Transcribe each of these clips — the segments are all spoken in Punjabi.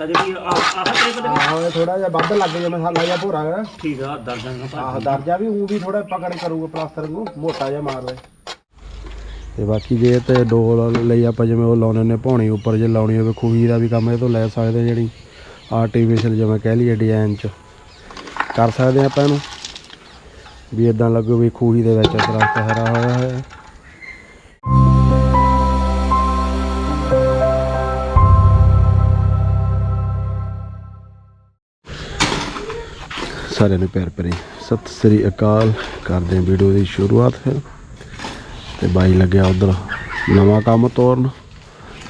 ਆਹ ਤੇਰੇ ਕੋਲ ਆਹ ਥੋੜਾ ਜਿਹਾ ਵੱਧ ਲੱਗ ਜੇ ਮਸਾਲਾ ਜਿਹਾ ਭੋਰਾ। ਠੀਕ ਆ ਦਰਦਾਂ ਆਹ ਦਰਜਾ ਵੀ ਉਹ ਵੀ ਥੋੜਾ ਪਕੜ ਕਰੂਗਾ ਪਲਾਸਟਰ ਨੂੰ ਮੋਟਾ ਜਿਹਾ ਮਾਰ ਦੇ। ਤੇ ਬਾਕੀ ਜੇ ਤੇ ਡੋਲ ਲਈ ਆਪਾਂ ਜਿਵੇਂ ਉਹ ਲਾਉਣੇ ਨੇ ਭੌਣੀ ਉੱਪਰ ਜੇ ਲਾਉਣੀ ਹੋਵੇ ਖੂਹੀ ਦਾ ਵੀ ਕੰਮ ਇਹ ਤੋਂ ਲੈ ਸਕਦੇ ਜਿਹੜੀ ਆਰਟੀਫੀਸ਼ੀਅਲ ਜਿਵੇਂ ਕਹਿ ਲਈਏ ਡਿਜ਼ਾਈਨ ਚ। ਕਰ ਸਕਦੇ ਆਪਾਂ ਇਹਨੂੰ। ਵੀ ਇਦਾਂ ਲੱਗੂ ਵੀ ਖੂਹੀ ਦੇ ਵਿੱਚ ਦਰਖਤ ਹਰਾ ਹੋਇਆ ਹੈ ਸਾਰਿਆਂ ਨੂੰ ਪਿਆਰ ਭਰੀ ਸਤਿ ਸ੍ਰੀ ਅਕਾਲ। ਕਰਦੇ ਹਾਂ ਵੀਡੀਓ ਦੀ ਸ਼ੁਰੂਆਤ ਫਿਰ। ਤੇ ਬਾਈ ਲੱਗਿਆ ਉਧਰ ਨਵਾਂ ਕੰਮ ਤੋਰਨ।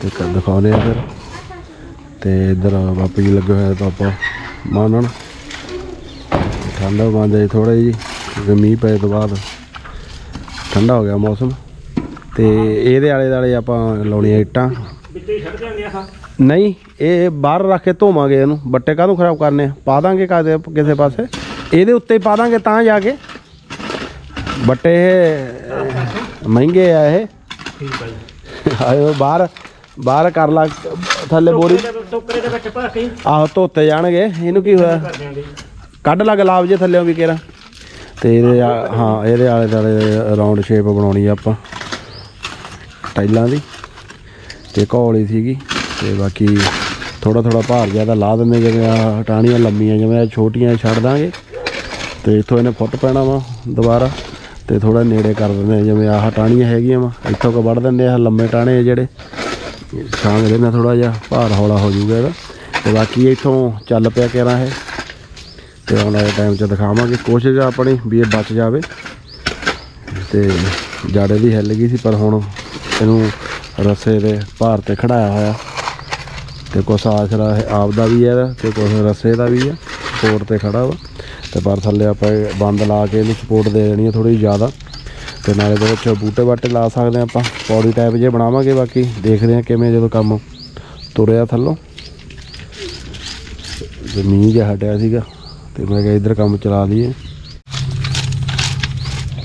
ਤੇ ਕ- ਦਿਖਾਉਂਦੇ ਆ ਫਿਰ। ਤੇ ਇਧਰ ਬਾਪੂ ਜੀ ਲੱਗੇ ਹੋਏ ਪਾਪਾ ਮਾਨਣ। ਠੰਡਾ ਬੰਦ ਹੈ ਥੋੜਾ ਜੀ, ਕਿਉਂਕਿ ਮੀਂਹ ਪਏ ਤੋਂ ਬਾਅਦ। ਠੰਡਾ ਹੋ ਗਿਆ ਮੌਸਮ। ਤੇ ਇਹਦੇ ਆਲੇ ਦਾਲੇ ਆਪਾਂ ਲਾਉਣੀਆਂ ਇੱਟਾਂ। ਵਿੱਚੇ ਛੱਡ ਦਿਆਂਗੇ ਆਹ ਨਹੀਂ ਇਹ ਬਾਹਰ ਰੱਖ ਕੇ ਧੋਵਾਂਗੇ ਇਹਨੂੰ। ਬੱਟੇ ਕਾਹਨੂੰ ਖਰਾਬ ਕਰਨੇ ਆ? ਪਾ ਦਾਂਗੇ ਕਾਦੇ ਕਿਸੇ ਪਾਸੇ? ਇਹਦੇ ਉੱਤੇ ਹੀ ਪਾ ਦਾਂਗੇ ਤਾਂ ਜਾ ਕੇ। ਬੱਟੇ ਇਹ ਮਹਿੰਗੇ ਆ ਇਹ। ਠੀਕ ਆਇਓ ਬਾਹਰ ਬਾਹਰ ਕਰ ਲਾ ਥੱਲੇ ਬੋਰੀ। ਟੋਕਰੇ ਦੇ- ਟੋਕਰੇ ਦੇ ਵਿੱਚ ਪਾ ਕੇ। ਆਹੋ ਧੋਤੇ ਜਾਣਗੇ। ਇਹਨੂੰ ਕੀ ਹੋਇਆ? ਕੱਢ ਲਾ ਗੁਲਾਬ ਜੇ ਥੱਲੇੋਂ ਵੀ ਕੇਰਾ। ਤੇ ਇਹਦੇ ਆ- ਹਾਂ ਇਹਦੇ ਆਲੇ ਦੁਆਲੇ ਰਾਉਂਡ ਸ਼ੇਪ ਬਣਾਉਣੀ ਆ ਆਪਾਂ। ਟਾਈਲਾਂ ਦੀ। ਤੇ ਘੋਲੀ ਸੀਗੀ। ਤੇ ਬਾਕੀ ਥੋੜਾ ਥੋੜਾ ਭਾਰ ਜ਼ਿਆਦਾ ਲਾ ਦਿੰਦੇ ਜਿਵੇਂ ਆ ਟਾਣੀਆਂ ਲੰਮੀਆਂ, ਜਿਵੇਂ ਆਹ ਛੋਟੀਆਂ ਛੱਡ ਦਾਂਗੇ। ਤੇ ਇੱਥੋਂ ਇਹਨੇ ਫੁੱਟ ਪੈਣਾ ਵਾ ਦੁਬਾਰਾ, ਤੇ ਥੋੜਾ ਨੇੜੇ ਕਰ ਦਿੰਦੇ ਜਿਵੇਂ ਆਹ ਟਾਣੀਆਂ ਹੈਗੀਆਂ ਵਾ, ਇੱਥੋਂ ਕੋ ਵੱਢ ਦਿੰਦੇ ਆ ਲੰਮੇ ਟਾਣੇ ਆ ਜਿਹੜੇ। ਛਾਂਗ ਦੇਣਾ ਥੋੜਾ ਜਿਹਾ ਭਾਰ ਹੌਲਾ ਹੋ ਜਾਊਗਾ ਇਹਦਾ। ਤੇ ਬਾਕੀ ਇੱਥੋਂ ਚੱਲ ਪਿਆ ਕਰਾਂ ਇਹ। ਤੇ ਆਉਣ ਵਾਲੇ ਟਾਈਮ 'ਚ ਦਿਖਾਵਾਂਗੇ, ਕੋਸ਼ਿਸ਼ ਆ ਆਪਣੀ ਵੀ ਇਹ ਬਚ ਜਾਵੇ। ਤੇ ਜਾੜੇ ਦੀ ਹਿੱਲ ਗਈ ਸੀ, ਪਰ ਹੁਣ ਇਹਨੂੰ ਰੱਸੇ ਦੇ ਭਾਰ ਤੇ ਖੜਾਇਆ ਹੋਇਆ। ਤੇ ਕੁਛ ਆਸਰਾ ਆਪ ਦਾ ਵੀ ਹੈ ਤੇ ਕੁਛ ਰੱਸੇ ਦਾ ਵੀ ਹੈ ਸਪੋਰਟ ਤੇ ਖੜਾ ਵਾ। ਤੇ ਪਰ ਥੱਲੇ ਆਪਾਂ ਬੰਦ ਲਾ ਕੇ ਇਹਨੂੰ ਸਪੋਰਟ ਦੇ ਦੇਣੀ ਹੈ ਥੋੜੀ ਜ਼ਿਆਦਾ। ਤੇ ਨਾਲੇ ਦੇ ਵਿੱਚ ਬੂਟੇ ਬਾਟੇ ਲਾ ਸਕਦੇ ਆਪਾਂ ਪੌੜੀ ਟਾਈਪ ਜੇ ਬਣਾਵਾਂਗੇ ਬਾਕੀ ਦੇਖਦੇ ਹਾਂ ਕਿਵੇਂ ਜਦੋਂ ਕੰਮ ਤੁਰਿਆ ਥੱਲੋਂ। ਜ਼ਮੀਨ ਜਿਹਾ ਹਟਿਆ ਸੀਗਾ ਤੇ ਮੈਂ ਕਿਹਾ ਇੱਧਰ ਕੰਮ ਚਲਾ ਲਈਏ।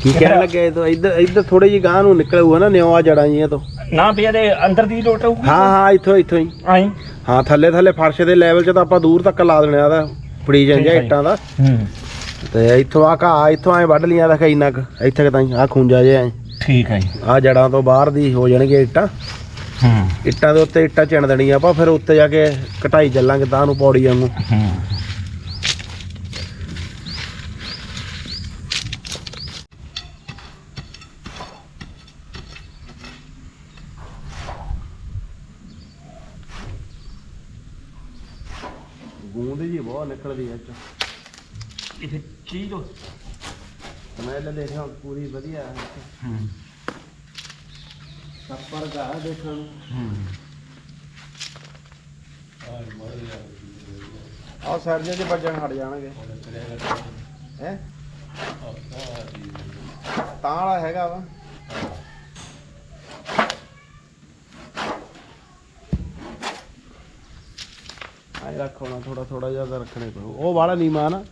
ਕੀ ਕਹਿਣ ਲੱਗਿਆ ਇਹ ਤੋਂ? ਇੱਧਰ ਇੱਧਰ ਥੋੜੇ ਜਿਹੀ ਗਾਂ ਨੂੰ ਨਿਕਲ ਹੋਊਗਾ ਨਾ ਨਿਉਆ ਜੜਾਂ ਜੀਆਂ ਤੋਂ। ਨਾ ਵੀ ਇਹਦੇ ਅੰਦਰ ਦੀ ਲੋਟ ਆਊਗੀ? ਹਾਂ ਹਾਂ ਇੱਥੋਂ ਇੱਥੋਂ ਹੀ। ਆਈ। ਹਾਂ ਥੱਲੇ ਥੱਲੇ ਫਰਸ਼ ਦੇ ਲੈਵਲ 'ਚ ਤਾਂ ਆਪਾਂ ਦੂਰ ਤੱਕ ਲਾ ਦੇਣਾ ਇਹਦਾ ਫੜੀ ਜਾਂ। ਇੱਟਾਂ ਦਾ। ਹੂੰ। ਤੇ ਇੱਥੋਂ ਆ ਘਾਹ ਇੱਥੋਂ ਐ ਵੱਢ ਲੀਆਂ ਦਾ ਇੰਨਾ ਕੁ। ਇੱਥੇ ਤਾਈਂ ਆ ਖੁੰਜਾ ਜਿਹਾ ਐ। ਠੀਕ ਹੈ ਜੀ। ਆ ਜੜਾਂ ਤੋਂ ਬਾਹਰ ਦੀ ਹੋ ਜਾਣਗੇ ਇੱਟਾਂ। ਹੂੰ। ਇੱਟਾਂ ਦੇ ਉੱਤੇ ਇੱਟਾਂ ਚਿਣ ਦੇਣੀਆਂ ਆਪਾਂ ਫਿਰ ਉੱਤੇ ਜਾ ਕੇ ਕਟਾਈ ਚੱਲਾਂਗੇ ਤਾਂ ਨੂੰ ਪੌੜੀ ਵਾਂਗੂ ਹੂੰ ਗੂੰਦ ਜੀ ਬਹੁਤ ਨਿਕਲਦੀ ਐ ਚ ਇਹ ਚੀਜ਼ ਹੋ ਮੈਂ ਲੈ ਦੇਖਾਂ ਪੂਰੀ ਵਧੀਆ ਹੈ ਹੂੰ। ਸੱਪਰ ਦਾ ਹੈ ਦੇਖਣ ਨੂੰ। ਹੂੰ। ਆ ਸਰਜੇ ਦੇ ਵੱਜਣ ਹਟ ਜਾਣਗੇ। ਹੈ? ਤਾਂ ਵਾਲਾ ਹੈਗਾ ਵਾ। ਆਏ ਰੱਖੋ ਨਾ ਥੋੜਾ ਥੋੜਾ ਜਿਹਾ ਤਾਂ ਰੱਖਣੇ ਪਊ ਉਹ ਵਾਲਾ ਨੀਮਾ ਨਾ।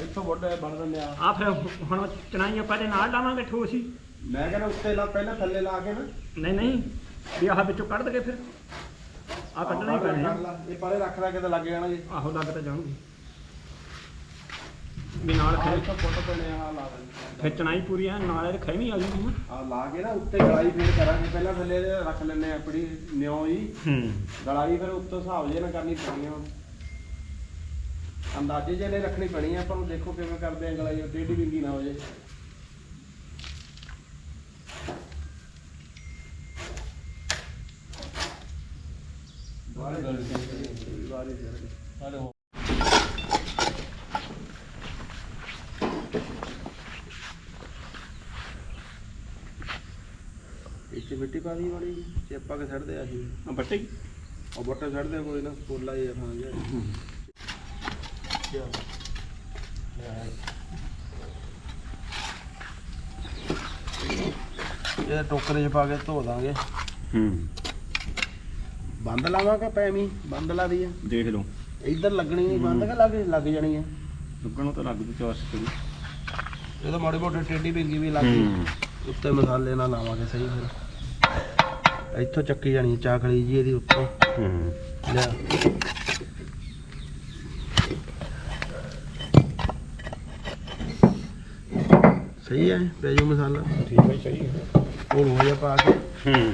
ਇੱਥੋਂ ਵੱਡੇ ਬਣ ਦਿੰਦੇ ਆ। ਆ ਫਿਰ ਹੁਣ ਚਨਾਈ ਆਪਾਂ ਦੇ ਨਾਲ ਲਾਵਾਂਗੇ ਠੋਸੀ ਮੈਂ ਕਹਿੰਦਾ ਉੱਤੇ ਲਾ ਪਹਿਲਾਂ ਥੱਲੇ ਲਾ ਕੇ ਨਾ। ਨਹੀਂ ਨਹੀਂ ਵੀ ਆਹ ਵਿੱਚੋਂ ਕੱਢ ਦਗੇ ਫਿਰ। ਆ ਕੱਢਣਾ ਹੀ ਪੈਣਾ। ਇਹ ਪਾਲੇ ਰੱਖ ਲੈ ਕਿਤੇ ਲੱਗ ਜਾਣਗੇ ਆਹੋ ਲੱਗ ਤਾਂ ਜਾਣਗੇ। ਵੀ ਨਾਲ ਖੈ ਇੱਥੋਂ ਫੁੱਟ ਪੈਣੇ ਆ ਲਾ ਦੇਣੇ ਫਿਰ ਚਨਾਈ ਪੂਰੀ ਆ ਨਾਲ ਇਹਦੇ ਖੈਵੀਂ ਆ ਜੂਗੀ। ਆ ਲਾ ਕੇ ਨਾ ਉੱਤੇ ਗਲਾਈ ਫੀਡ ਕਰਾਂਗੇ ਪਹਿਲਾਂ ਥੱਲੇ ਦੇ ਰੱਖ ਲੈਣੇ ਆ ਆਪਣੀ ਨਿਉ ਜੀ। ਹੂੰ। ਗਲਾਈ ਫਿਰ ਉੱਤੋਂ ਹਿਸਾਬ ਜੇ ਨਾ ਕਰਨੀ ਪੈਣੀ ਆ। ਅੰਦਾਜ਼ੇ ਜੇ ਨੇ ਰੱਖਣੀ ਪੈਣੀ ਆ ਆਪਾਂ ਨੂੰ ਦੇਖੋ ਕਿਵੇਂ ਕਰਦੇ ਆ ਗਲਾਈ ਉਹ ਟੇਢੀ ਵਿੰਗੀ ਨਾ ਹੋ ਜੇ ਇੱਥੇ ਮਿੱਟੀ ਪਾ ਦੀ ਬੜੀ ਚੇਪਾ ਕੇ ਛੱਡਦੇ ਆ ਅਸੀਂ ਆ ਬੱਟੇ ਉਹ ਬੱਟਾ ਛੱਡਦੇ ਕੋਈ ਨਾ ਪੋਲਾ ਹੀ ਆ। ਜਿਹਾ ਇਹ ਟੋਕਰੇ 'ਚ ਪਾ ਕੇ ਧੋ ਦਾਂਗੇ। ਹੂੰ। ਬੰਦ ਲਾਵਾਂਗੇ ਪੈਵੀਂ ਬੰਦ ਲਾ ਦਈਏ। ਦੇਖ ਲਓ। ਇੱਧਰ ਲੱਗਣੀ ਨਹੀਂ ਬੰਦ ਕਿ ਲੱਗ ਲੱਗ ਜਾਣੀ ਹੈ ਲੱਗਣੋਂ ਤਾਂ ਲੱਗ ਜੂ ਚੌਰਸ ਕਰੀ ਇਹ ਤਾਂ ਮਾੜੀ ਮੋਟੀ ਟੇਢੀ ਬਿੰਗੀ ਵੀ ਲੱਗ ਗਈ। ਉੱਤੇ ਮਸਾਲੇ ਨਾਲ ਲਾਵਾਂਗੇ ਸਹੀ ਫਿਰ। ਇੱਥੋਂ ਚੱਕੀ ਜਾਣੀ ਚਾਖਲੀ ਜੀ ਇਹਦੀ ਉੱਤੋਂ। ਹੂੰ। ਲਿਆ ਸਹੀ ਹੈ ਪਿਆਜ਼ੂ ਮਸਾਲਾ। ਠੀਕ ਹੈ ਸਹੀ ਹੋਰ ਹੋ ਜਾ ਪਾ ਕੇ। ਹੂੰ।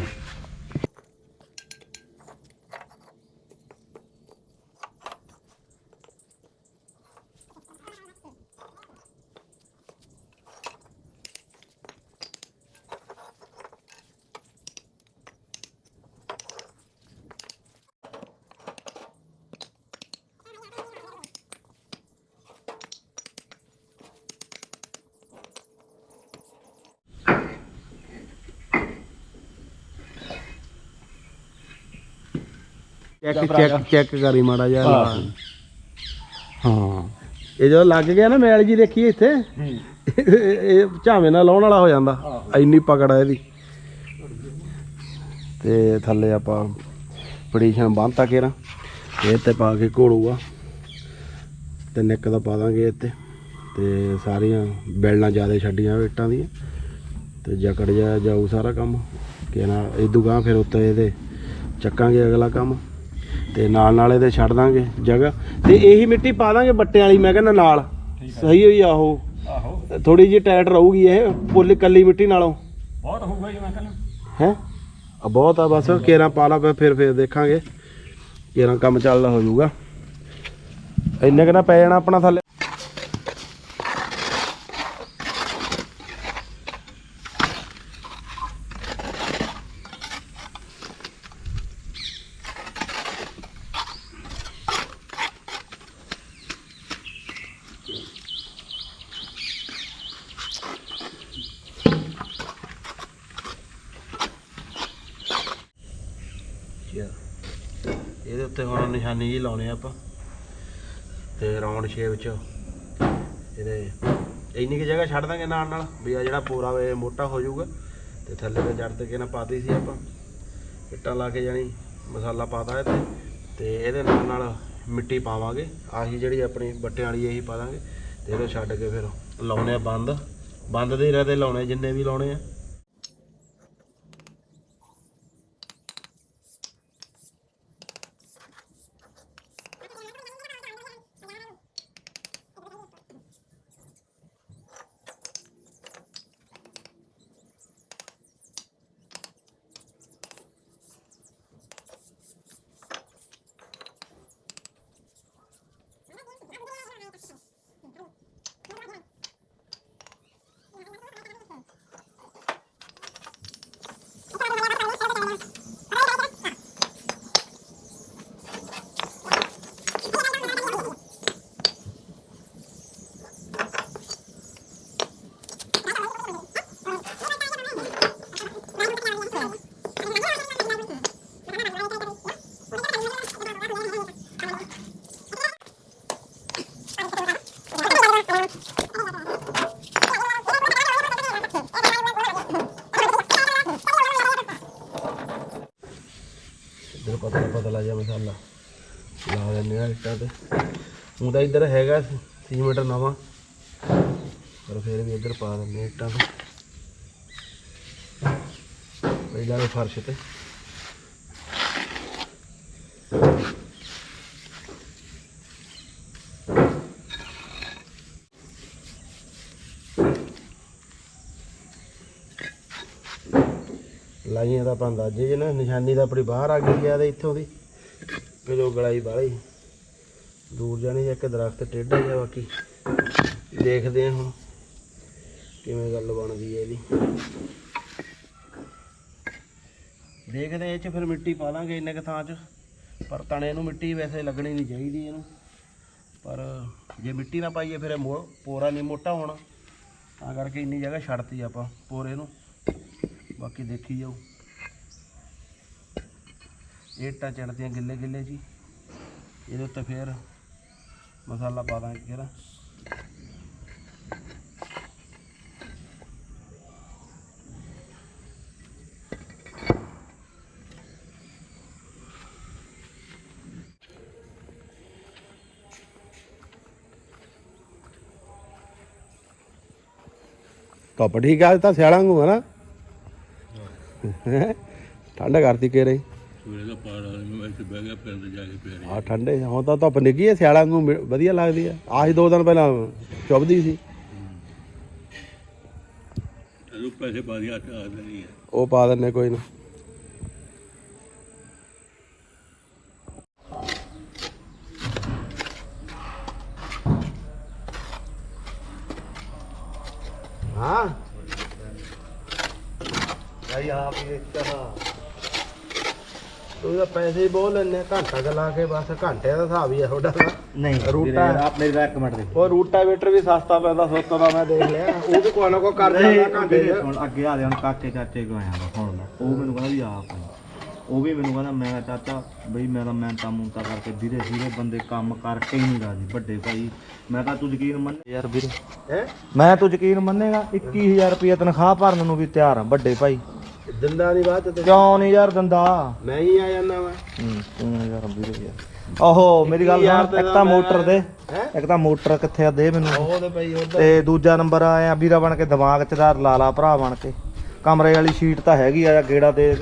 ਚੈੱਕ ਚੈੱਕ ਚੈੱਕ ਕਰੀ ਮਾੜਾ ਜਿਹਾ। ਹਾਂ। ਇਹ ਜਦੋਂ ਲੱਗ ਗਿਆ ਨਾ ਮੈਲ ਜੀ ਦੇਖੀ ਇੱਥੇ ਇਹ ਇਹ ਝਾਵੇਂ ਨਾਲ ਲਾਉਣ ਵਾਲਾ ਹੋ ਜਾਂਦਾ। ਇੰਨੀ ਪਕੜ ਆ ਇਹਦੀ। ਤੇ ਥੱਲੇ ਆਪਾਂ ਪਟੀਸ਼ਨ ਬੰਨਤਾ ਕੇਰਾ। ਇਹ ਤੇ ਪਾ ਕੇ ਘੋੜੂਗਾ ਤੇ ਨਿੱਕ ਦਾ ਪਾ ਦਾਂਗੇ ਇੱਥੇ ਤੇ। ਸਾਰੀਆਂ ਬੈਲਣਾ ਜ਼ਿਆਦਾ ਛੱਡੀਆਂ ਇੱਟਾਂ ਦੀਆਂ। ਤੇ ਜਕੜ ਜਾ ਜਾਊ ਸਾਰਾ ਕੰਮ। ਕਿ ਨਾ ਇਦੂ ਗਾਂ ਫਿਰ ਉੱਤੇ ਇਹਦੇ ਚੱਕਾਂਗੇ ਅਗਲਾ ਕੰਮ। ਤੇ ਨਾਲ ਨਾਲ ਇਹਦੇ ਛੱਡ ਦਾਂਗੇ ਜਗ੍ਹਾ। ਤੇ ਇਹੀ ਮਿੱਟੀ ਪਾ ਦਾਂਗੇ ਬੱਟੇ ਵਾਲੀ ਮੈਂ ਕਹਿੰਦਾ ਨਾਲ। ਸਹੀ ਹੋਈ ਆਹੋ ਆਹੋ। ਥੋੜੀ ਜਿਹੀ ਟਾਈਟ ਰਹੂਗੀ ਇਹ ਪੁੱਲ ਕੱਲੀ ਮਿੱਟੀ ਨਾਲੋਂ। ਬਹੁਤ ਹੋਊਗਾ ਜੀ ਮੈਂ ਕਹਿੰਦਾ। ਹੈ? ਆ ਬਹੁਤ ਆ ਬਸ ਕੇਰਾ ਪਾ ਲਾ ਫਿਰ- ਫਿਰ ਦੇਖਾਂਗੇ। ਕੇਰਾ ਕੰਮ ਚੱਲਦਾ ਹੋ ਜਾਊਗਾ ਇੰਨੇ ਕਿਨਾ ਪੈ ਜਾਣਾ ਆਪਣਾ ਥੱਲੇ। ਇਹਦੇ ਉੱਤੇ ਹੁਣ ਨਿਸ਼ਾਨੀ ਜੀ ਲਾਉਣੇ ਆ ਆਪਾਂ। ਤੇ ਰਾਉਂਡ ਸ਼ੇਪ ਚ ਇਹਦੇ ਇੰਨੀ ਕਿ ਜਗ੍ਹਾ ਛੱਡ ਦਾਂਗੇ ਨਾਲ ਨਾਲ ਵੀ ਆ ਜਿਹੜਾ ਪੂਰਾ ਵੇ ਮੋਟਾ ਹੋ ਜਾਊਗਾ। ਤੇ ਥੱਲੇ ਤੇ ਜੜ ਤੇ ਕਿਨਾ ਪਾਤੀ ਸੀ ਆਪਾਂ। ਇੱਟਾਂ ਲਾ ਕੇ ਜਾਣੀ, ਮਸਾਲਾ ਪਾਤਾ ਇਹ ਤੇ ਤੇ ਇਹਦੇ ਨਾਲ ਨਾਲ ਮਿੱਟੀ ਪਾਵਾਂਗੇ। ਆਹੀ ਜਿਹੜੀ ਆਪਣੀ ਬੱਟਿਆਂ ਵਾਲੀ ਇਹੀ ਪਾ ਦਾਂਗੇ। ਤੇ ਇਹਨੂੰ ਛੱਡ ਕੇ ਫਿਰ ਲਾਉਣੇ ਆ ਬੰਦ। ਬੰਦ ਦੇ ਰਹੇ ਤੇ ਲਾਉਣੇ ਜਿੰਨੇ ਵੀ ਲਾਉਣੇ ਆ। ਪਤਾ ਪਤਲਾ ਪਤਲਾ ਜਿਹਾ ਮਸਾਲਾ ਲਾ ਦਿੰਦੇ ਆ ਇੱਟਾਂ ਤੇ। ਹੁਣ ਤਾਂ ਇੱਧਰ ਹੈਗਾ ਸੀਮੈਂਟ ਨਵਾਂ। ਪਰ ਫਿਰ ਵੀ ਇੱਧਰ ਪਾ ਦਿੰਦੇ ਇੱਟਾਂ ਤੇ ਪਹਿਲਾਂ ਫਰਸ਼ ਤੇ ਲਾਈਆਂ ਦਾ ਆਪਾਂ ਅੰਦਾਜ਼ੇ ਜੇ ਨਾ ਨਿਸ਼ਾਨੀ ਤਾਂ ਆਪਣੀ ਬਾਹਰ ਆ ਗਈ ਆ ਤੇ ਇੱਥੋਂ ਦੀ। ਕਿਲੋ ਗਲਾਈ ਵਾਲੀ। ਦੂਰ ਜਾਣੀ ਇੱਕ ਦਰਖਤ ਟੇਢਾ ਜਿਹਾ ਬਾਕੀ। ਦੇਖਦੇ ਹਾਂ ਹੁਣ ਕਿਵੇਂ ਗੱਲ ਬਣਦੀ ਹੈ ਇਹਦੀ। ਦੇਖਦੇ ਇਹ ਚ ਫਿਰ ਮਿੱਟੀ ਪਾ ਲਾਂਗੇ ਇੰਨੇ ਕੁ ਥਾਂ ਚ। ਪਰ ਤਣੇ ਨੂੰ ਮਿੱਟੀ ਵੈਸੇ ਲੱਗਣੀ ਨਹੀਂ ਚਾਹੀਦੀ ਇਹਨੂੰ। ਪਰ ਜੇ ਮਿੱਟੀ ਨਾ ਪਾਈਏ ਫਿਰ ਇਹ ਮੋ- ਪੋਰਾ ਨਹੀਂ ਮੋਟਾ ਹੋਣਾ। ਤਾਂ ਕਰਕੇ ਇੰਨੀ ਜਗ੍ਹਾ ਛੱਡਤੀ ਆਪਾਂ ਪੋਰੇ ਨੂੰ। ਬਾਕੀ ਦੇਖੀ ਜਾਓ। ਇੱਟਾਂ ਚੜਦੀਆਂ ਗਿੱਲੇ ਗਿੱਲੇ ਜੀ। ਇਹਦੇ ਉੱਤੇ ਫੇਰ ਮਸਾਲਾ ਪਾ ਦਾਂਗੇ ਕਿਹੜਾ ਧੁੱਪ ਠੀਕ ਆ ਤਾਂ ਸਿਆਲਾਂ ਨੂੰ ਹੈ ਨਾ? ਠੰਡ ਕਰਤੀ ਕੇ ਰਹੀ ਸਵੇਰੇ ਦਾ ਪਾਰ ਆ ਮੈਂ ਇੱਥੇ ਬਹਿ ਗਿਆ ਪਿੰਡ ਜਾ ਕੇ ਪਿਆਰੇ ਆ ਠੰਡੇ ਹੁਣ ਤਾਂ ਧੁੱਪ ਨਿੱਗੀ ਹੈ ਸਿਆਲਾਂ ਨੂੰ ਮਿ- ਵਧੀਆ ਲੱਗਦੀ ਆ। ਆਹੀ ਦੋ ਦਿਨ ਪਹਿਲਾਂ ਚੁੱਭਦੀ ਸੀ। ਤਦੋਂ ਪੈਸੇ ਪਾ ਦਿਆ ਆ ਨਹੀਂ ਹੈ ਉਹ ਪਾ ਦਿੰਨੇ ਕੋਈ ਨਾ। ਹਾਂ। ਭਾਈ ਆਪ ਹੀ ਇੱਛਾ ਤੂੰ ਪੈਸੇ ਹੀ ਬਹੁਤ ਲੈਣੇ ਘੰਟਾ ਕੁ ਲਾ ਕੇ ਬਸ ਘੰਟੇ ਦਾ ਹਿਸਾਬ ਹੀ ਆ ਤੁਹਾਡਾ ਤਾਂ। ਨਹੀਂ ਰੂਟਾ ਆਪ ਮੇਰੀ ਦਾ ਇੱਕ ਮਿੰਟ ਦੇ ਉਹ ਰੂਟਾਵੇਟਰ ਵੀ ਸਸਤਾ ਪੈਂਦਾ ਸੋਤੋਂ ਦਾ ਮੈਂ ਦੇਖ ਲਿਆ। ਉਹ ਵੀ ਕੋਈ ਨਾ ਕੋਈ ਕਰ ਜਾਂਦਾ ਘੰਟੇ ਚ। ਹੁਣ ਅੱਗੇ ਆ ਦੇ ਹੁਣ ਕਾਕੇ ਚਾਚੇ ਕੋ ਆਇਆ ਵਾ ਹੁਣ ਮੈਂ। ਉਹ ਮੈਨੂੰ ਕਹਿੰਦਾ ਵੀ ਆਪ ਆਈ। ਉਹ ਵੀ ਮੈਨੂੰ ਕਹਿੰਦਾ ਮੈਂ ਕਿਹਾ ਚਾਚਾ ਬਈ ਮੈਂ ਤਾਂ ਮਿਹਨਤਾਂ ਮੁੰਤਾ ਕਰਕੇ ਵੀਰੇ ਵੀਰੇ ਬੰਦੇ ਕੰਮ ਕਰਕੇ ਹੀ ਨਹੀਂ ਰਾਜੀ ਵੱਡੇ ਭਾਈ। ਮੈਂ ਤਾਂ ਤੂੰ ਯਕੀਨ ਮੰਨ ਯਾਰ ਵੀਰੇ ਹੈ? ਮੈਂ ਤੂੰ ਯਕੀਨ ਮੰਨੇਗਾ 21000 ਰੁਪਏ ਤਨਖਾਹ ਭਰਨ ਨੂੰ ਵੀ ਤਿਆਰ ਆ ਵੱਡੇ ਭਾਈ। ਦਿੰਦਾ ਨਹੀਂ ਬਾਅਦ ਤੇ ਕਿਉਂ ਨਹੀਂ ਯਾਰ ਦੰਦਾ? ਮੈਂ ਹੀ ਆ ਜਾਂਦਾ ਵਾ। ਤੂੰ ਯਾਰ ਵੀਰੇ ਯਾਰ। ਓਹੋ ਮੇਰੀ ਗੱਲ ਸੁਣ ਇੱਕ ਤਾਂ ਮੋਟਰ ਦੇ ਹੈਂ? ਇੱਕ ਤਾਂ ਮੋਟਰ ਕਿੱਥੇ ਆ ਦੇ ਮੈਨੂੰ। ਉਹ ਤੇ ਪਈ ਉਧਰ। ਤੇ ਦੂਜਾ ਨੰਬਰ ਆਇਆ ਵੀਰਾ ਬਣ ਕੇ ਦਿਮਾਗ ਚ ਦਾ ਲਾ ਲਾ ਭਰਾ ਬਣ ਕੇ। ਕਮਰੇ ਵਾਲੀ ਸ਼ੀਟ ਤਾਂ ਹੈਗੀ ਆ ਗੇੜਾ ਦੇ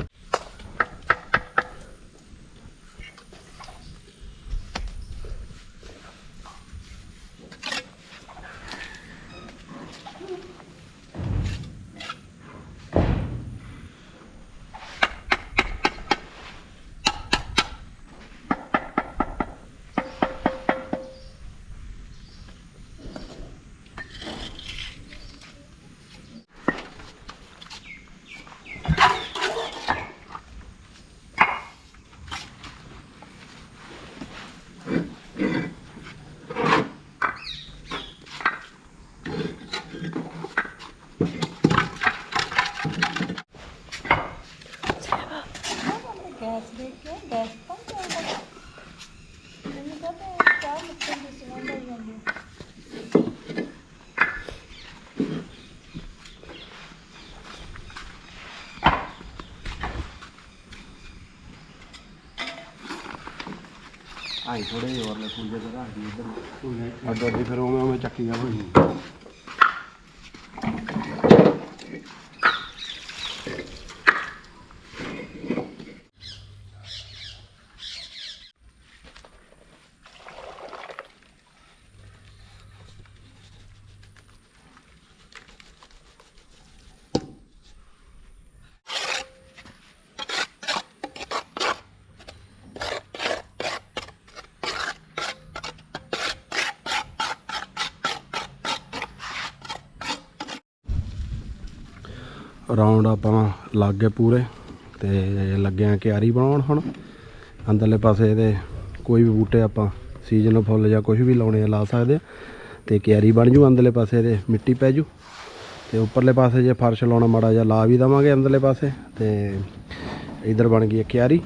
ਆਈ ਥੋੜੇ ਹੋਰ ਲੈ ਕੁਲਜੇ ਤੇ ਰੱਖ ਦੀ ਇੱਧਰ ਅੱਡੋ ਅੱਡੀ ਫਿਰ ਉਵੇਂ ਉਵੇਂ ਚੱਕੀ ਜਾਵਾਂਗੇ। ਰਾਉਂਡ ਆਪਾਂ ਲੱਗ ਗਏ ਪੂਰੇ ਤੇ ਲੱਗੇ ਆ ਕਿਆਰੀ ਬਣਾਉਣ ਹੁਣ। ਅੰਦਰਲੇ ਪਾਸੇ ਇਹਦੇ ਕੋਈ ਵੀ ਬੂਟੇ ਆਪਾਂ ਸੀਜ਼ਨਲ ਫੁੱਲ ਜਾਂ ਕੁਝ ਵੀ ਲਾਉਣੇ ਆ ਲਾ ਸਕਦੇ ਆ। ਤੇ ਕਿਆਰੀ ਬਣ ਜੂ ਅੰਦਰਲੇ ਪਾਸੇ ਇਹਦੇ ਮਿੱਟੀ ਪੈ ਜੂ। ਤੇ ਉੱਪਰਲੇ ਪਾਸੇ ਜੇ ਫਰਸ਼ ਲਾਉਣਾ ਮਾੜਾ ਜਿਹਾ ਲਾ ਵੀ ਦਵਾਂਗੇ ਅੰਦਰਲੇ ਪਾਸੇ ਤੇ ਇਧਰ ਬਣ ਗਈ ਹੈ ਕਿਆਰੀ।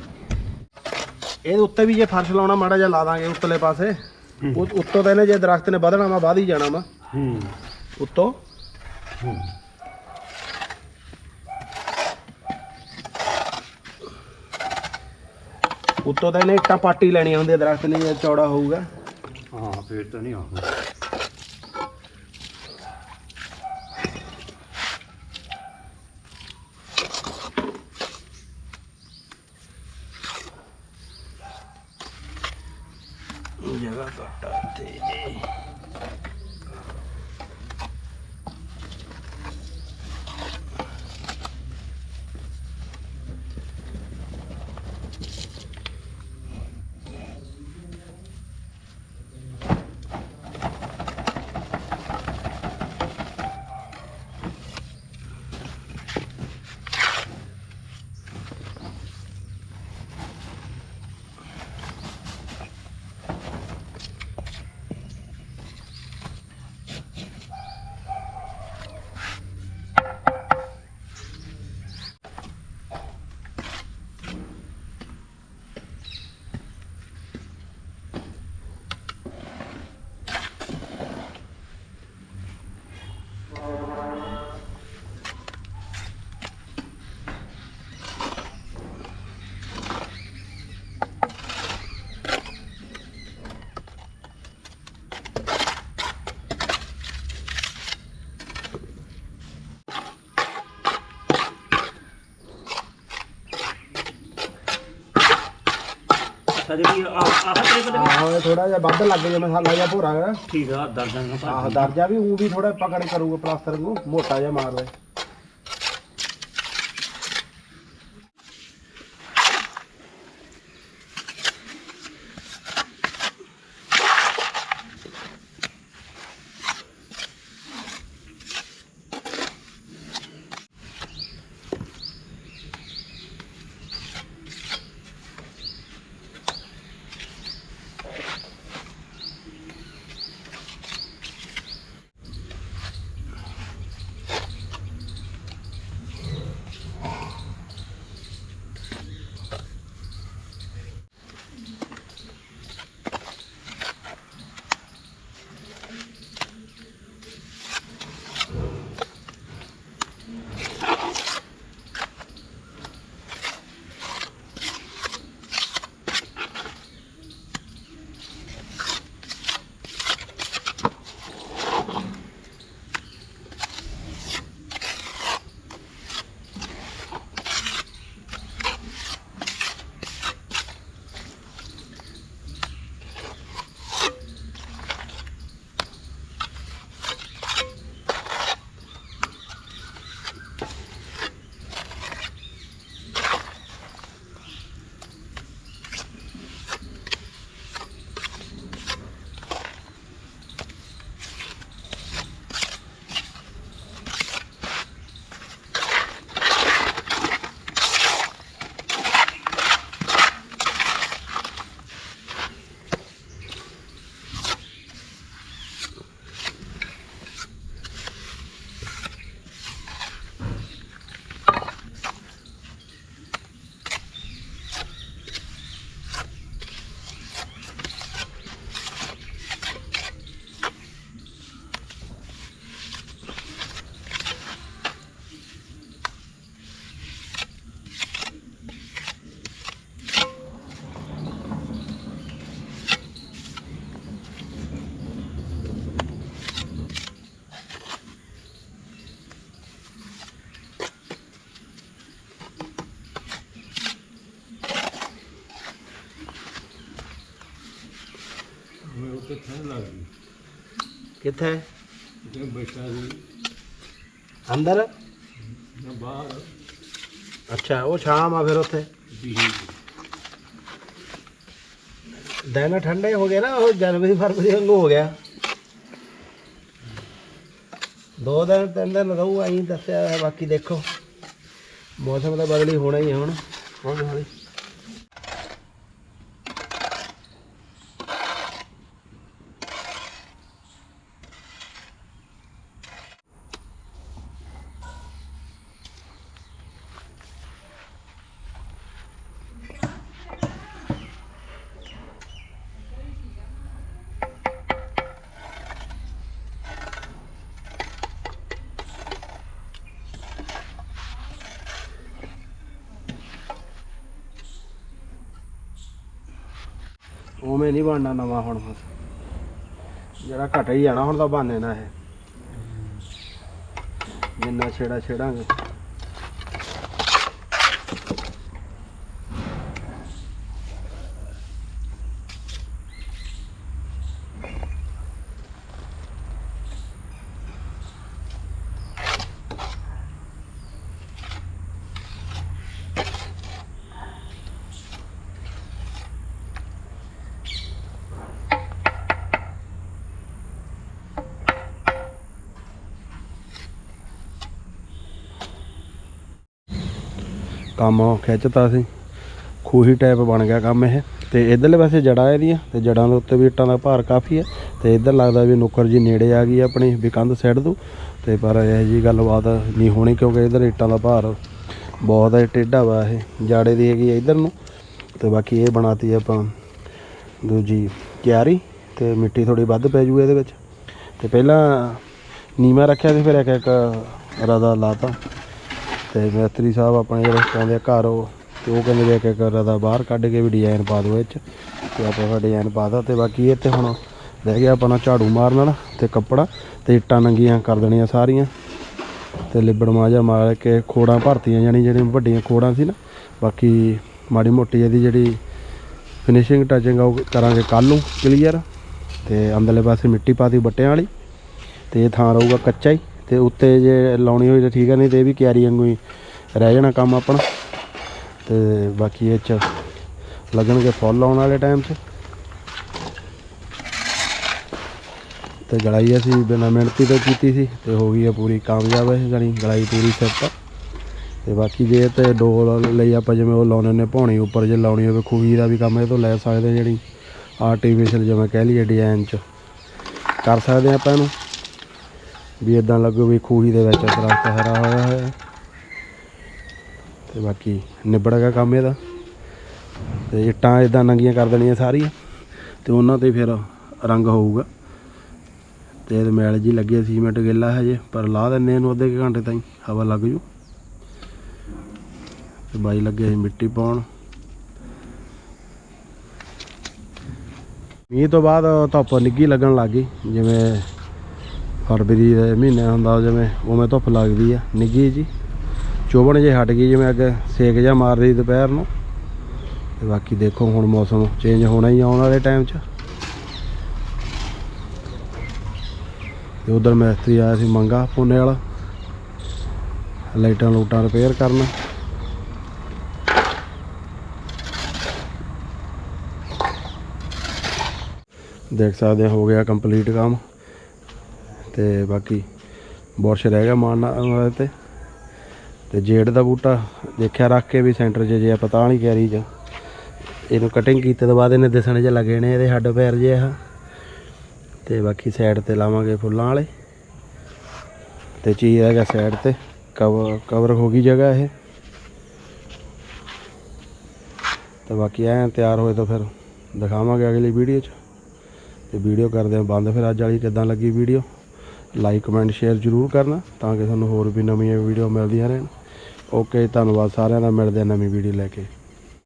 ਇਹਦੇ ਉੱਤੇ ਵੀ ਜੇ ਫਰਸ਼ ਲਾਉਣਾ ਮਾੜਾ ਜਿਹਾ ਲਾ ਦਾਂਗੇ ਉੱਤਲੇ ਪਾਸੇ। ਉੱਤੋਂ ਤਾਂ ਇਹਨੇ ਜੇ ਦਰਖਤ ਨੇ ਵਧਣਾ ਵਾ ਵਧ ਹੀ ਜਾਣਾ ਵਾ। ਹੂੰ। ਉੱਤੋਂ। ਉੱਤੋਂ ਤਾਂ ਇਹਨੇ ਇੱਟਾਂ ਪਾਟੀ ਲੈਣੀਆਂ ਹੁੰਦੀਆਂ ਦਰਖਤ, ਨਹੀਂ ਚੌੜਾ ਹੋਊਗਾ। ਹਾਂ, ਫੇਰ ਤਾਂ ਨਹੀਂ ਆਉਂਦਾ ਅੱਛਾ ਜੀ ਆਹ ਆਹ ਤੇਰੇ ਪਤਾ ਆਹੋ ਥੋੜਾ ਜਿਹਾ ਵੱਧ ਲੱਗ ਜੇ ਮਸਾਲਾ ਜਿਹਾ ਭੋਰਾ। ਠੀਕ ਆ ਦਰਦਾਂ ਦਾ ਆਹ ਦਰਜਾ ਵੀ ਉਹ ਵੀ ਥੋੜਾ ਪਕੜ ਕਰੂਗਾ ਪਲਾਸਟਰ ਨੂੰ ਮੋਟਾ ਜਿਹਾ ਮਾਰਦਾ। ਮੈਂ ਠੰਡ ਕਿੱਥੇ? ਤੇ ਬੈਠਾ ਸੀ। ਅੰਦਰ? ਮੈਂ ਬਾਹਰ। ਅੱਛਾ ਉਹ ਸ਼ਾਮ ਆ ਫਿਰ ਉੱਥੇ। ਵੀ ਦਿਨ ਠੰਡੇ ਹੋ ਗਏ ਨਾ ਉਹ ਜਨਵਰੀ ਫਰਵਰੀ ਵਾਂਗੂ ਹੋ ਗਿਆ। ਦੋ ਦਿਨ ਤਿੰਨ ਦਿਨ ਰਹੂ ਆਈ ਦੱਸਿਆ ਹੋਇਆ, ਬਾਕੀ ਦੇਖੋ। ਮੌਸਮ ਤਾਂ ਬਦਲੀ ਹੋਣਾ ਹੀ ਹੈ ਹੁਣ। ਹੌਲੀ ਹੌਲੀ। ਉਵੇਂ ਨਹੀਂ ਬਣਨਾ ਨਵਾਂ ਹੁਣ ਬਸ। ਜਿਹੜਾ ਘਟ ਹੀ ਜਾਣਾ ਹੁਣ ਤਾਂ ਬਹਾਨੇ ਨਾ ਇਹ। ਜਿੰਨਾ ਛੇੜਾ ਛੇੜਾਂਗੇ। ਕੰਮ ਖਿੱਚਤਾ ਸੀ। ਖੂਹੀ ਟਾਈਪ ਬਣ ਗਿਆ ਕੰਮ ਇਹ। ਤੇ ਇਧਰਲੇ ਪਾਸੇ ਜੜਾਂ ਇਹਦੀਆਂ, ਤੇ ਜੜਾਂ ਦੇ ਉੱਤੇ ਵੀ ਇੱਟਾਂ ਦਾ ਭਾਰ ਕਾਫੀ ਹੈ। ਤੇ ਇਧਰ ਲੱਗਦਾ ਵੀ ਨੁੱਕਰ ਜੀ ਨੇੜੇ ਆ ਗਈ ਆਪਣੀ, ਵੀ ਕੰਧ ਸੈੱਡ ਤੋਂ। ਤੇ ਪਰ ਇਹ ਜੀ ਗੱਲਬਾਤ ਨਹੀਂ ਹੋਣੀ ਕਿਉਂਕਿ ਇਧਰ ਇੱਟਾਂ ਦਾ ਭਾਰ ਬਹੁਤ ਹੈ, ਟੇਢਾ ਵਾ ਇਹ। ਜਾੜੇ ਦੀ ਹੈਗੀ ਇਧਰ ਨੂੰ। ਤੇ ਬਾਕੀ ਇਹ ਬਣਾਤੀ ਆਪਾਂ ਦੂਜੀ ਕਿਆਰੀ ਤੇ ਮਿੱਟੀ ਥੋੜੀ ਵੱਧ ਪੈ ਜੂ ਇਹਦੇ ਵਿੱਚ। ਤੇ ਪਹਿਲਾਂ ਨੀਮਾ ਰੱਖਿਆ ਸੀ ਫਿਰ ਇੱਕ ਇੱਕ ਰਦਾ ਲਾਤਾ। ਤੇ ਮਿਸਤਰੀ ਸਾਹਿਬ ਆਪਣੇ ਜਿਹੜੇ ਕਹਿੰਦੇ ਘਰ ਉਹ, ਤੇ ਉਹ ਕਹਿੰਦੇ ਵੀ ਇੱਕ ਇੱਕ ਰਦਾ ਬਾਹਰ ਕੱਢ ਕੇ ਵੀ ਡਿਜ਼ਾਈਨ ਪਾ ਦਿਓ ਇਹ 'ਚ, ਤੇ ਆਪਾਂ ਫਿਰ ਡਿਜ਼ਾਈਨ ਪਾਤਾ ਤੇ ਬਾਕੀ ਇਹ ਤੇ ਹੁਣ ਰਹਿ ਗਿਆ ਆਪਣਾ ਝਾੜੂ ਮਾਰਨ ਵਾਲਾ ਤੇ ਕੱਪੜਾ ਤੇ ਇੱਟਾਂ ਨੰਗੀਆਂ ਕਰ ਦੇਣੀਆਂ ਸਾਰੀਆਂ। ਤੇ ਲਿਬੜ ਮਾਜਾ ਮਾਰ ਕੇ ਖੋੜਾਂ ਭਰਤੀਆਂ ਜਾਨੀ ਜਿਹੜੀਆਂ ਵੱਡੀਆਂ ਖੋੜਾਂ ਸੀ ਨਾ, ਬਾਕੀ ਮਾੜੀ ਮੋਟੀ ਇਹਦੀ ਜਿਹੜੀ ਫਿਨਿਸ਼ਿੰਗ ਟੱਚਿੰਗ ਉਹ ਕਰਾਂਗੇ ਕੱਲ ਨੂੰ ਕਲੀਅਰ ਤੇ ਅੰਦਰਲੇ ਪਾਸੇ ਮਿੱਟੀ ਪਾਤੀ ਬੱਟਿਆਂ ਵਾਲੀ, ਤੇ ਇਹ ਥਾਂ ਰਹੂਗਾ ਕੱਚਾ ਹੀ। ਤੇ ਉੱਤੇ ਜੇ ਲਾਉਣੀ ਹੋਈ ਤਾਂ ਠੀਕ ਹੈ ਨਹੀਂ ਤੇ ਇਹ ਵੀ ਕਿਆਰੀ ਵਾਂਗੂ ਹੀ ਰਹਿ ਜਾਣਾ ਕੰਮ ਆਪਣਾ। ਤੇ ਬਾਕੀ ਇਹ ਚ ਲੱਗਣਗੇ ਫੁੱਲ ਆਉਣ ਵਾਲੇ ਟਾਈਮ 'ਚ। ਤੇ ਗੜਾਈ ਅਸੀਂ ਬਿਨਾਂ ਮਿਹਨਤੀ ਤੋਂ ਕੀਤੀ ਸੀ, ਤੇ ਹੋ ਗਈ ਆ ਪੂਰੀ ਕਾਮਯਾਬ ਹੈ ਜਾਣੀ ਗੜਾਈ ਪੂਰੀ ਸੈੱਟ ਆ। ਤੇ ਬਾਕੀ ਜੇ ਤੇ ਡੋਲ ਲਈ ਆਪਾਂ ਜਿਵੇਂ ਉਹ ਲਾਉਣੇ ਨੇ ਭੌਣੀ ਉੱਪਰ ਜੇ ਲਾਉਣੀ ਹੋਵੇ, ਖੂਹੀ ਦਾ ਵੀ ਕੰਮ ਇਹ ਤੋਂ ਲੈ ਸਕਦੇ ਜਿਹੜੀ ਆਰਟੀਫੀਸ਼ੀਅਲ ਜਿਵੇਂ ਕਹਿ ਲਈਏ ਡਿਜ਼ਾਈਨ ਚ। ਕਰ ਸਕਦੇ ਆਪਾਂ ਇਹਨੂੰ। ਵੀ ਇਦਾਂ ਲੱਗੂ ਵੀ ਖੂਹੀ ਦੇ ਵਿੱਚ ਦਰਖਤ ਹਰਾ ਹੋਇਆ ਹੈ। ਤੇ ਬਾਕੀ ਨਿਬੜ ਗਿਆ ਕੰਮ ਇਹਦਾ। ਤੇ ਇੱਟਾਂ ਇਦਾਂ ਨੰਗੀਆਂ ਕਰ ਦੇਣੀਆਂ ਸਾਰੀਆਂ। ਤੇ ਉਹਨਾਂ ਤੇ ਫਿਰ ਰੰਗ ਹੋਊਗਾ। ਤੇ ਇਹਦੇ ਮੈਲ ਜੀ ਲੱਗੇ ਸੀਮੈਂਟ ਗਿੱਲਾ ਹਜੇ ਪਰ ਲਾ ਦਿੰਨੇ ਇਹਨੂੰ ਅੱਧੇ ਕੁ ਘੰਟੇ ਤਾਈਂ, ਹਵਾ ਲੱਗ ਜੂ। ਤੇ ਬਾਈ ਲੱਗੇ ਸੀ ਮਿੱਟੀ ਪਾਉਣ। ਮੀਂਹ ਤੋਂ ਬਾਅਦ ਧੁੱਪ ਨਿੱਗੀ ਲੱਗਣ ਲੱਗ ਗਈ, ਜਿਵੇਂ ਫਰਵਰੀ ਦੇ ਮਹੀਨੇ ਹੁੰਦਾ ਜਿਵੇਂ ਉਵੇਂ ਧੁੱਪ ਲੱਗਦੀ ਆ। ਨਿੱਗੀ ਜੀ। ਚੋਬਣ ਜੇ ਹਟ ਗਈ, ਜਿਵੇਂ ਅੱਗੇ ਸੇਕ ਜਾ ਮਾਰਦੀ ਦੁਪਹਿਰ ਨੂੰ। ਤੇ ਬਾਕੀ ਦੇਖੋ ਹੁਣ ਮੌਸਮ ਚੇਂਜ ਹੋਣਾ ਹੀ ਆਉਣ ਵਾਲੇ ਟਾਈਮ 'ਚ। ਤੇ ਉਧਰ ਮਿਸਤਰੀ ਆਇਆ ਸੀ ਮੰਗਾ ਪੂਨੇ ਵਾਲਾ। ਲਾਈਟਾਂ ਲੂਟਾਂ ਰਿਪੇਅਰ ਕਰਨ। ਦੇਖ ਸਕਦੇ ਹੋ ਗਿਆ ਕੰਪਲੀਟ ਕੰਮ। ਤੇ ਬਾਕੀ ਬੋਰਸ਼ ਰਹਿ ਗਿਆ ਮਾਰਨਾ ਵਾਲੇ ਤੇ। ਤੇ ਜੇੜ ਦਾ ਬੂਟਾ ਦੇਖਿਆ ਰੱਖ ਕੇ ਵੀ ਸੈਂਟਰ 'ਚ ਜੇ ਪਤਾ ਨਹੀਂ ਕੈਰੀ 'ਚ ਇਹਨੂੰ ਕਟਿੰਗ ਕੀਤੇ ਤੋਂ ਬਾਅਦ ਇਹਨੇ ਦਿਸਣ 'ਚ ਲੱਗੇ ਨੇ, ਇਹਦੇ ਹੱਡ ਪੈਰ ਜੇ ਆ। ਤੇ ਬਾਕੀ ਸਾਈਡ ਤੇ ਲਾਵਾਂਗੇ ਫੁੱਲਾਂ ਵਾਲੇ। ਤੇ ਚੀਜ਼ ਹੈਗਾ ਸਾਈਡ ਤੇ। ਕਵਰ ਕਵਰ ਹੋ ਗਈ ਜਗ੍ਹਾ ਇਹ। ਤੇ ਬਾਕੀ ਐਂ ਤਿਆਰ ਹੋਏ ਤਾਂ ਫਿਰ ਦਿਖਾਵਾਂਗੇ ਅਗਲੀ ਵੀਡੀਓ 'ਚ। ਤੇ ਵੀਡੀਓ ਕਰਦੇ ਹਾਂ ਬੰਦ। ਫਿਰ ਅੱਜ ਵਾਲੀ ਕਿੱਦਾਂ ਲੱਗੀ ਵੀਡੀਓ ਲਾਈਕ ਕਮੈਂਟ ਸ਼ੇਅਰ ਜ਼ਰੂਰ ਕਰਨਾ ਤਾਂ ਕਿ ਤੁਹਾਨੂੰ ਹੋਰ ਵੀ ਨਵੀਆਂ ਵੀਡੀਓ ਮਿਲਦੀਆਂ ਰਹਿਣ। ਓਕੇ ਧੰਨਵਾਦ ਸਾਰਿਆਂ ਦਾ, ਮਿਲਦੇ ਹਾਂ ਨਵੀਂ ਵੀਡੀਓ ਲੈ ਕੇ।